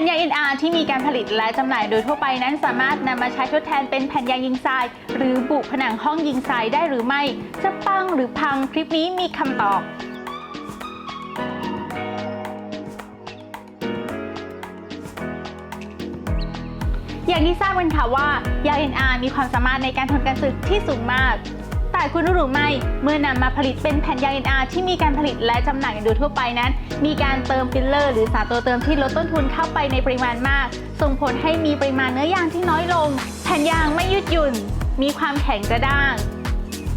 นยาง NR ที่มีการผลิตและจำหน่ายโดยทั่วไปนั้นสามารถนำมาใช้ทดแทนเป็นแผ่นยางยิงทราย หรือบุผนังห้องยิงทรายได้หรือไม่ จะปังหรือพังคลิปนี้มีคำตอบอย่างที่ทราบกันค่ะว่ายาง NR มีความสามารถในการทนการสึกที่สูงมาก แต่คุณรู้หรือไม่ เมื่อนำมาผลิตเป็นแผ่นยาง NR ที่มีการผลิตและจำหน่ายโดยทั่วไปนั้น มีการเติมฟิลเลอร์ หรือสารตัวเติมที่ลดต้นทุนเข้าไปในปริมาณมาก ส่งผลให้มีปริมาณเนื้อยางที่น้อยลง แผ่นยางไม่ยืดหยุ่น มีความแข็งกระด้าง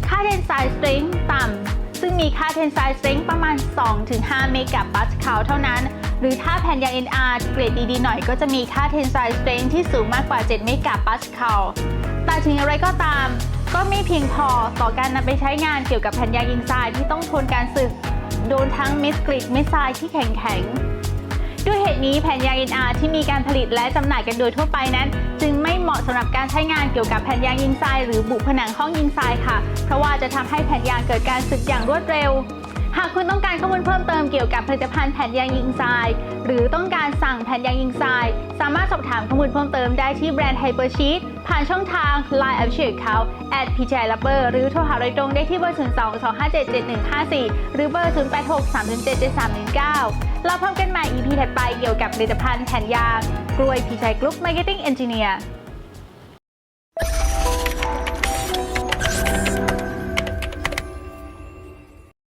ค่า tensile strength ต่ำซึ่งมีค่า tensile strength ประมาณ 2-5 เมกะปาสคาลเท่านั้นหรือถ้าแผ่นยาง NR เกรดดีๆหน่อยก็จะมีค่า tensile strength ที่สูงมากกว่า 7 เมกะปาสคาล แต่ถึงอย่างไรก็ตาม ไม่เพียงพอต่อการนำไปใช้งานเกี่ยวกับแผ่นยางยิงทรายที่ต้องทนการสึก โดนทั้งเม็ดกริดเม็ดทรายที่แข็งๆด้วยเหตุนี้แผ่นยาง NR ที่มีการผลิตและจำหน่ายกันโดยทั่วไปนั้น จึงไม่เหมาะสำหรับการใช้งานเกี่ยวกับแผ่นยางยิงทรายหรือบุผนังห้องยิงทรายค่ะ เพราะว่าจะทำให้แผ่นยางเกิดการสึกอย่างรวดเร็ว หากคุณต้องการข้อมูลเพิ่มเติมเกี่ยวกับผลิตภัณฑ์แผ่นยางยิงทราย หรือต้องการสั่งแผ่นยางยิงทราย สามารถสอบถามข้อมูลเพิ่มเติมได้ที่แบรนด์ไฮเปอร์ชีตผ่านช่องทาง Line a p p r e c i a t e เขา at p j l a b e r หรือโทรหาโดยตรงได้ที่เบอร์ 02 257 7154 หรือเบอร์ 086 307 7319 เราพบกันใหม่ EP ถัดไปเกี่ยวกับผลิตภัณฑ์แผ่นยาง กล้วยพีชัยกรุ๊ปมาร์เก็ตติ้งเอนจิเนียร์